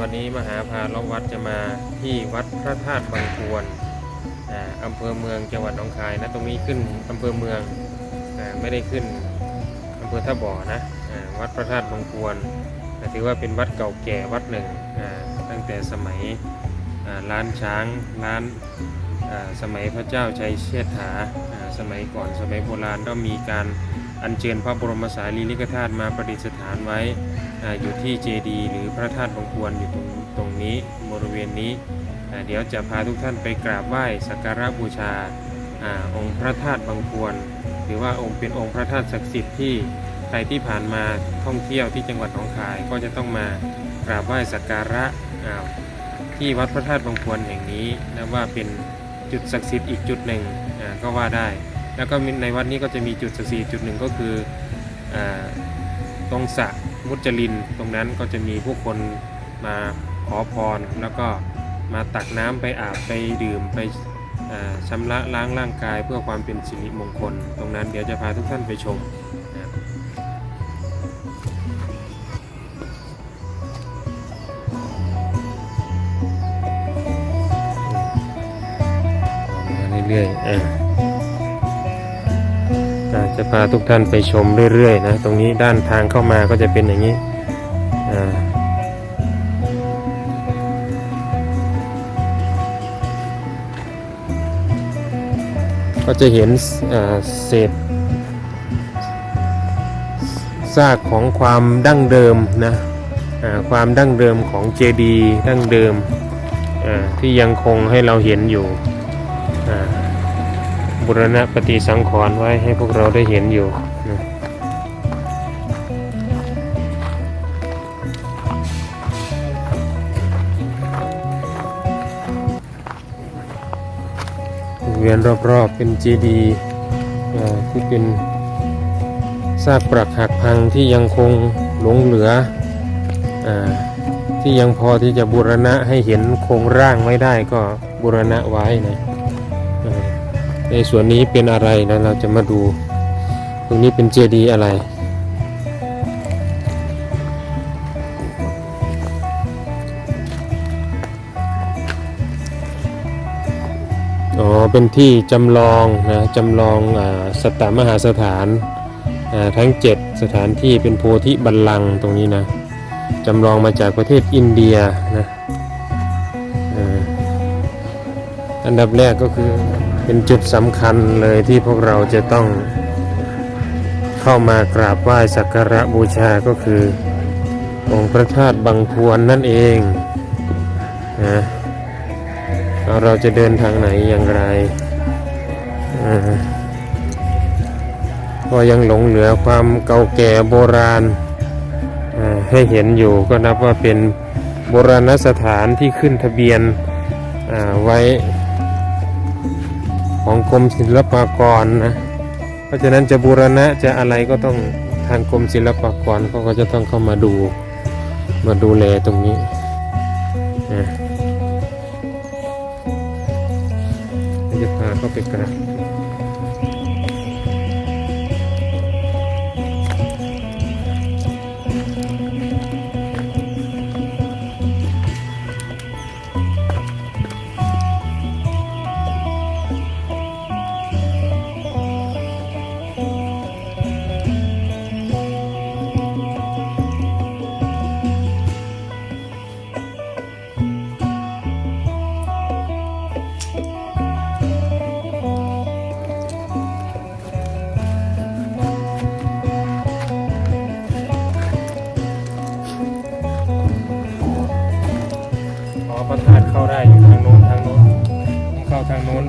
วันนี้มหาพาลวัดจะมาที่วัดพระธาตุบางพวนอ่าอำเภอเมืองจังหวัดหนองคายนะตรงนี้ขึ้นอำเภอเมืองอ่าไม่ได้ขึ้นอำเภอท่าบ่อนะอ่าวัดพระธาตุบางพวนถือว่าเป็นวัดเก่าแก่วัดหนึ่งอ่าตั้งแต่สมัยอ่าล้านช้างล้านอ่าสมัยพระเจ้าชัยเชษฐาอ่าสมัยก่อนสมัยโบราณก็มีการอัญเชิญพระบรมสารีริกธาตุมาประดิษฐานไว้ อยู่ที่เจดีหรือพระธาตุบางพวนอยู่ตรงตรงนี้บริเวณนี้ เดี๋ยวจะพาทุกท่านไปกราบไหว้สักการะบูชาอองค์พระธาตุบางพวนหรือว่าองค์เป็นองค์พระธาตุศักดิ์สิทธิ์ที่ใครที่ผ่านมาท่องเที่ยวที่จังหวัดหนองคายก็จะต้องมากราบไหว้สักการะที่วัดพระธาตุบางพวนแห่งนี้นะว่าเป็นจุดศักดิ์สิทธิ์อีกจุดหนึ่งก็ว่าได้ แล้วก็ในวัดนี้ก็จะมีจุดศักดิ์สิทธิ์จุดหนึ่งก็คืออตรงสระ มุจลินตรงนั้นก็จะมีผู้คนมาขอพร แล้วก็มาตักน้ำไปอาบไปดื่มไปอ่าชำระล้างร่างกายเพื่อความเป็นสิริมงคล ตรงนั้นเดี๋ยวจะพาทุกท่านไปชมนะครับมาเรื่อยๆอ่าอ่า จะพาทุกท่านไปชมเรื่อยๆนะ ตรงนี้ด้านทางเข้ามาก็จะเป็นอย่างนี้ก็จะเห็นเศษซากของความดั้งเดิมนะความดั้งเดิมของเจดีย์ดั้งเดิมที่ยังคงให้เราเห็นอยู่ บุรณะปฏิสังขรณ์ไว้ให้พวกเราได้เห็นอยู่นะเวียนรอบๆเป็นเจดีย์ที่เป็นซากปรักหักพังที่ยังคงหลงเหลืออที่ยังพอที่จะบูรณะให้เห็นโครงร่างไว้ได้ก็บูรณะไว้นะ ในส่วนนี้เป็นอะไรนะเราจะมาดู ตรงนี้เป็นเจดีย์อะไร อ๋อ เป็นที่จำลองนะจำลองอาสตมหาสถานอ่าทั้ง 7 สถานที่เป็นโพธิบัลลังก์ตรงนี้นะจำลองมาจากประเทศอินเดียนะ อันดับแรกก็คือเป็นจุดสำคัญเลยที่พวกเราจะต้องเข้ามากราบไหว้สักการะบูชาก็คือองค์พระธาตุบางพวนนั่นเองนะเราจะเดินทางไหนอย่างไรอ่าก็ยังหลงเหลือความเก่าแก่โบราณให้เห็นอยู่ก็นับว่าเป็นโบราณสถานที่ขึ้นทะเบียนไว้ ของกรมศิลปากรนะเพราะฉะนั้นจะบูรณะจะอะไรก็ต้องทางกรมศิลปากรเขาก็จะต้องเข้ามาดูมาดูแลตรงนี้นะจะพาเข้าไปกราบ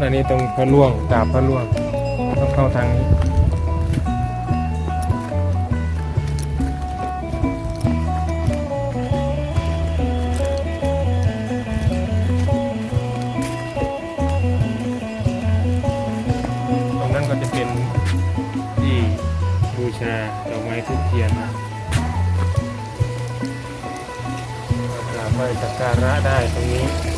อันนี้ตรงพระล่วงกราบพระล่วงต้องเข้าทางนี้ตรงนั้นก็จะเป็นที่บูชาดอกไม้ทุกเทียนนะกราบไหว้สักการะได้ตรงนี้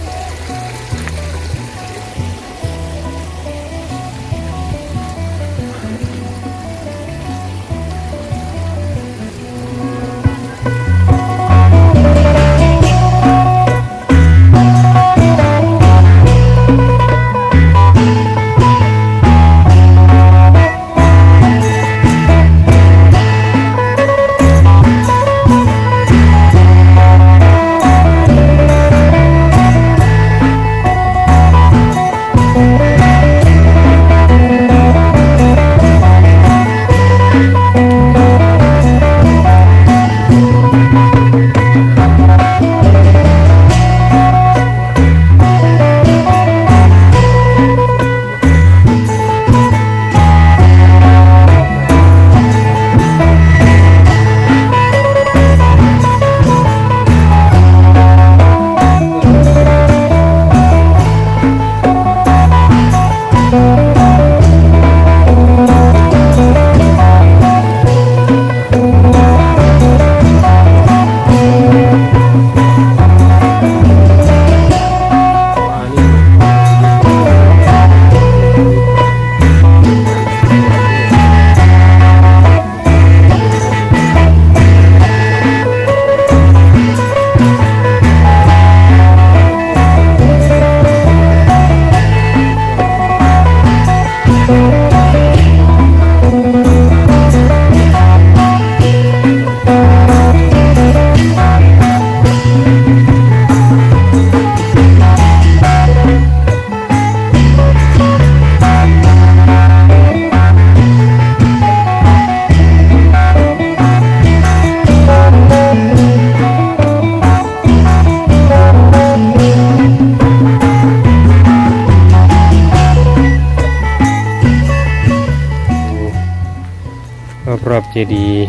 รอบเจดีย์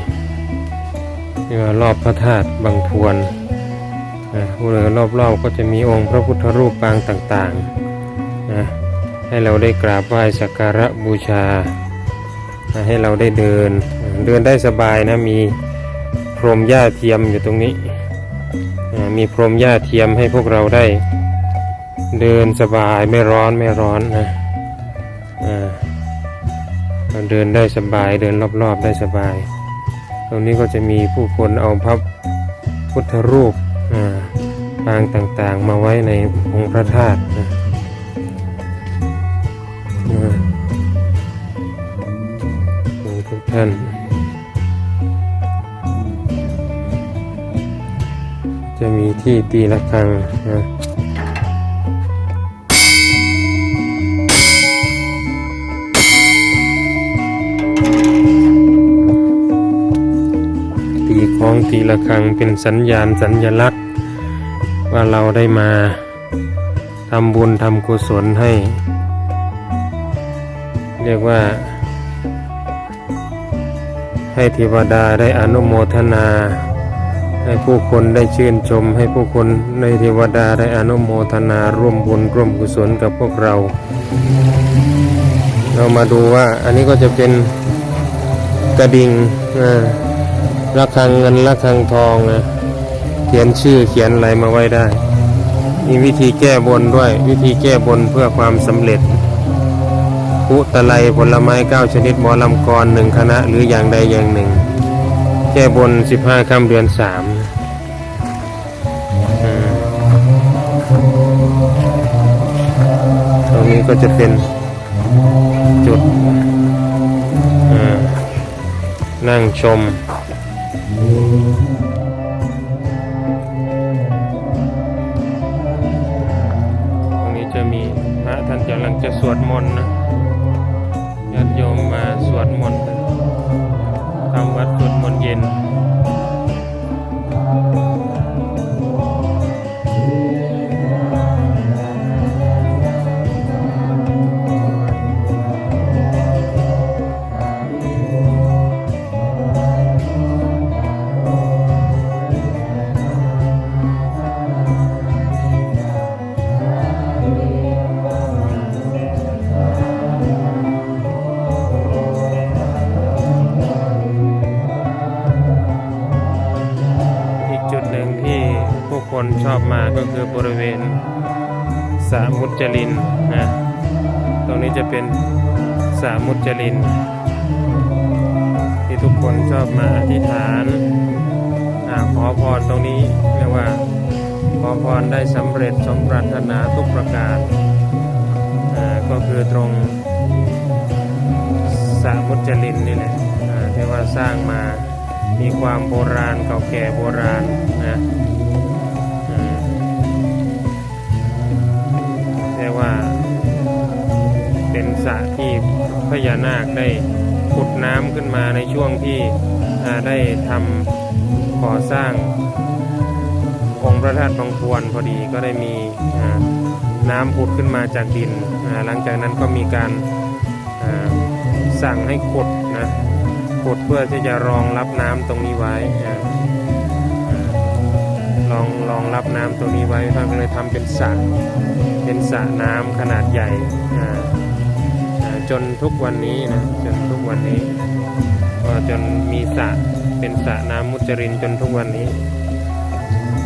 นี่ว่ารอบพระธาตุบางพวนนะบริเวณรอบๆก็จะมีองค์พระพุทธรูปปางต่างๆนะให้เราได้กราบไหว้สักการะบูชานะให้เราได้เดิน เดินได้สบายนะมีพรมหญ้าเทียมอยู่ตรงนี้ มีพรมหญ้าเทียมให้พวกเราได้ เดินสบายไม่ร้อนไม่ร้อนนะอ่า เดินได้สบายเดินรอบๆได้สบาย ตรงนี้ก็จะมีผู้คนเอาพระพุทธรูปอ่าปางต่างๆ มาไว้ในองค์พระธาตุนะทุกท่าน จะมีที่ตีละครังนะ องตีละครังเป็นสัญญาณสัญญลักษณ์ ว่าเราได้มาทำบุญทำกุศลให้ เรียกว่า ให้เทวดาได้อนุโมทนา ให้ผู้คนได้ชื่นชม ให้ผู้คนในเทวดาได้อนุโมทนาร่วมบุญร่วมกุศลกับพวกเรา เรามาดูว่าอันนี้ก็จะเป็นกระดิ่งอ่า ระฆังเงินระฆังทองนะเขียนชื่อเขียนอะไรมาไว้ได้ มีวิธีแก้บนด้วย วิธีแก้บนเพื่อความสำเร็จพุตะไลผลไม้เก้าชนิดหมอลำกรหนึ่งคณะหรืออย่างใดอย่างหนึ่ง แก้บนสิบห้าค่ำเดือนสามตรงนี้ก็จะเป็นจุดนั่งชม ตรงนี้จะมีพระท่านกำลังจะสวดมนต์นะ คนชอบมาก็คือบริเวณสามุจลินนะตรงนี้จะเป็นสามุจลิน ที่ทุกคนชอบมาอธิษฐานขอพรตรงนี้เรียกว่าขอพรได้สำเร็จสมปรารถนาทุกประการก็คือตรงสามุจลินนี่แหละอ่าที่ว่าสร้างมามีความโบราณเก่าแก่โบราณนะ พญานาคได้ขุดน้ำขึ้นมาในช่วงที่ได้ทำก่อสร้างองค์พระธาตุบางพวนพอดีก็ได้มีน้ำผุดขึ้นมาจากดิน หลังจากนั้นก็มีการสั่งให้ขุดนะขุดเพื่อที่จะรองรับน้ำตรงนี้ไว้อ่าอ่าลองรองรับน้ำตรงนี้ไว้ท่านก็เลยทำเป็นสระเป็นสระน้ำขนาดใหญ่ จนทุกวันนี้นะ จนทุกวันนี้ ก็จนมีสระเป็นสระน้ำมุจรินจนทุกวันนี้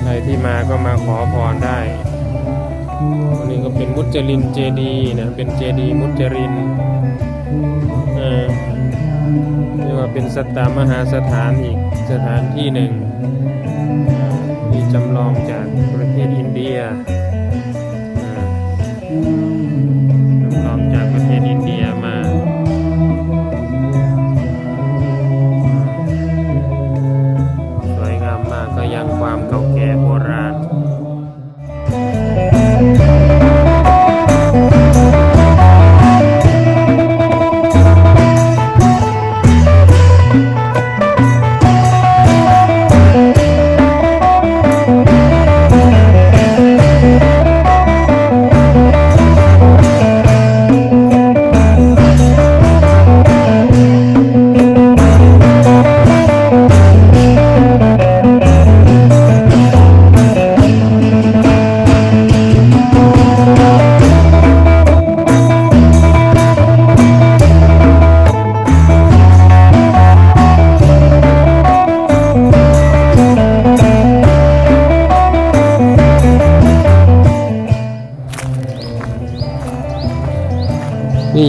ใครที่มาก็มาขอพรได้วันนี้ก็เป็นมุจลินเจดีนะ เป็นเจดีมุจรินเออเรียกว่าเป็นสตามหาสถานอีกสถานที่หนึ่งที่จำลองจาก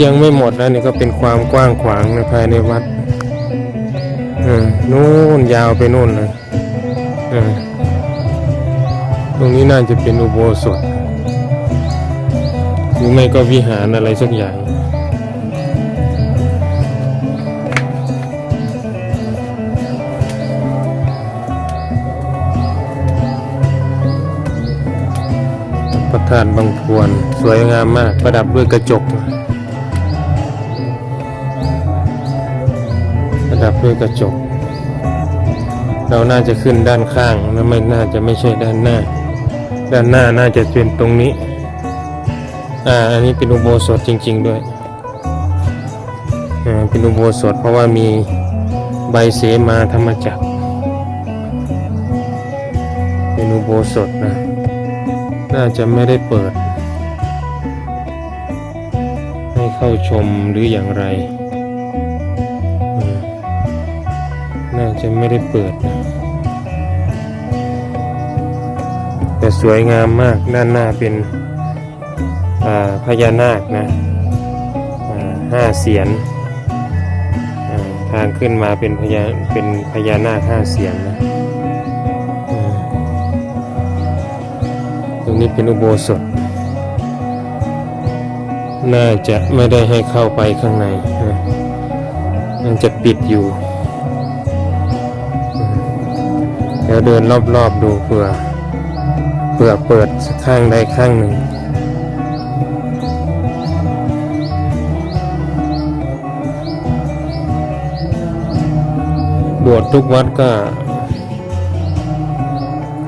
ยังไม่หมดนะนี่ก็เป็นความกว้างขวางในภายในวัดนู่นยาวไปนู่นเลยตรงนี้น่าจะเป็นอุโบสถหรือไม่ก็วิหารอะไรสักอย่างพระธาตุบางพวน สวยงามมาก ประดับด้วยกระจก ดับด้วยกระจก เราน่าจะขึ้นด้านข้างแล้วไม่น่าจะไม่ใช่ด้านหน้า ด้านหน้าน่าจะเป็นตรงนี้ อ่า อันนี้เป็นอุโบสถจริง ๆ ด้วยอ่าเป็นอุโบสถเพราะว่ามีใบเสมาธรรมจักรเป็นอุโบสถนะ น่าจะไม่ได้เปิด ให้เข้าชมหรืออย่างไร จะไม่ได้เปิด แต่สวยงามมากด้านหน้าเป็นอ่าพญานาคนะห้าเสียนทางขึ้นมาเป็นพญาเป็นพญานาคห้าเสียนนะตรงนี้เป็นอุโบสถ น่าจะไม่ได้ให้เข้าไปข้างในนะมันจะปิดอยู่ เดี๋ยวเดินรอบๆดูเผื่อเผื่อเปิดสักข้างใดข้างหนึ่ง บวชทุกวัดก็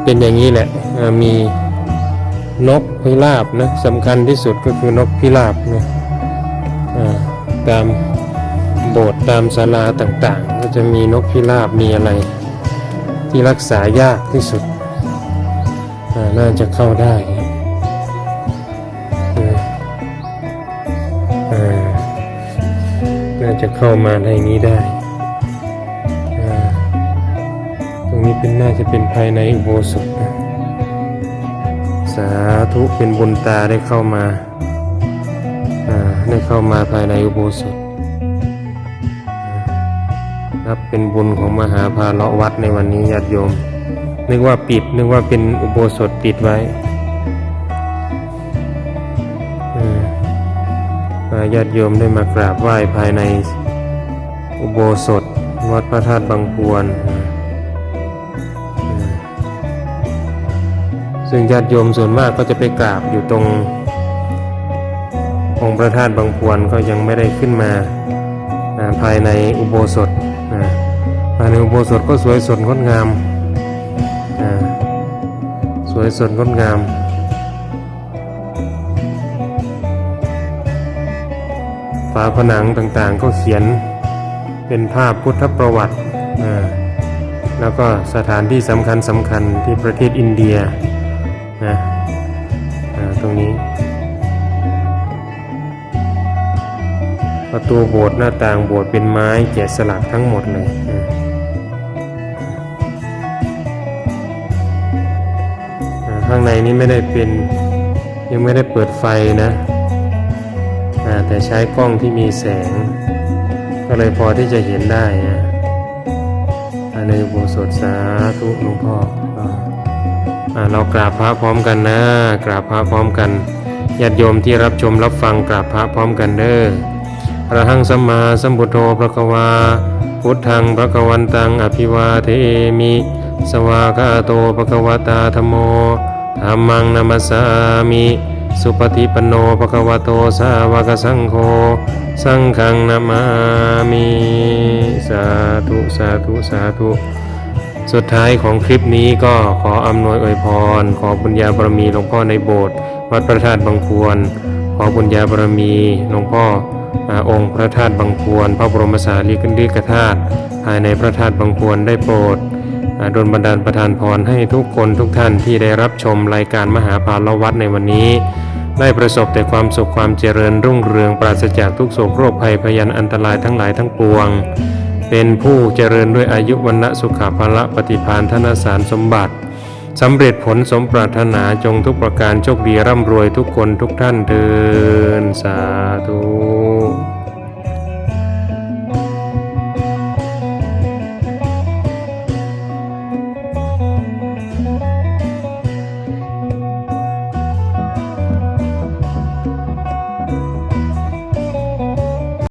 เป็นอย่างนี้แหละ มีนกพิราบนะสำคัญที่สุดก็คือนกพิราบนะตามโบสถ์ตามศาลาต่างๆ ก็จะมีนกพิราบมีอะไร ที่รักษายากที่สุด น่าจะเข้าได้น่าจะเข้ามาในนี้ได้ ตรงนี้เป็นน่าจะเป็นภายในอุโบสถสาธุเป็นบุญตาได้เข้ามา ได้เข้ามาภายในอุโบสถ นับ เป็นบุญของมหาภาเละวัดในวันนี้ญาติโยม นึกว่าปิด นึกว่าเป็นอุโบสถปิดไว้มาญาติโยมได้มากราบไหว้ภายในอุโบสถ วัดพระธาตุบางพวน ซึ่งญาติโยมส่วนมากก็จะไปกราบอยู่ตรงองค์พระธาตุบางพวนก็ยังไม่ได้ขึ้นมาภายในอุโบสถ ภายในอุโบสถก็สวยสดงดงาม สวยสดงดงามฝาผนังต่างๆก็เขียนเป็นภาพพุทธประวัติ แล้วก็สถานที่สำคัญสำคัญที่ประเทศอินเดียนะตรงนี้ ประตูโบสถ์หน้าต่างโบสถ์เป็นไม้แกะสลักทั้งหมดเลยข้างในนี้ไม่ได้เป็นยังไม่ได้เปิดไฟนะแต่ใช้กล้องที่มีแสง ก็เลยพอที่จะเห็นได้นะในอุโบสถสาธุหลวงพ่ออเรากราบพระพร้อมกันนะ กราบพระพร้อมกันญาติโยมที่รับชมรับฟังกราบพระพร้อมกันเด้อ พระหังสัมมาสัมพุทโธพระควาพุทธังพระกวันตังอภิวาเทมิ สวากาโตพระควตาธโมธรรมังนามัสามิ สุปฏิปันโนภควโตสาวกสังโฆ สังฆังนามามิ สาธุ สาธุ สาธุ สุดท้ายของคลิปนี้ก็ขออำนวยอวยพร ขอบุญญาบารมีหลวงพ่อในโบสถ์วัดพระธาตุบางพวนขอบุญญาบารมีหลวงพ่อ องค์พระธาตุบางพวนพระบรมสารีริกธาตุภายในพระธาตุบางพวนได้โปรดดลบันดาลประทานพรให้ทุกคนทุกท่านที่ได้รับชมรายการมหาภาลวัดในวันนี้ ได้ประสบแต่ความสุขความเจริญรุ่งเรืองปราศจากทุกโศกโรคภัยพยันอันตรายทั้งหลายทั้งปวง เป็นผู้เจริญด้วยอายุวันณะสุขภาละปฏิพานธนสารสมบัติสำเร็จผลสมปรารถนาจงทุกประการโชคดีร่ำรวยทุกคนทุกท่านเทินสาธุ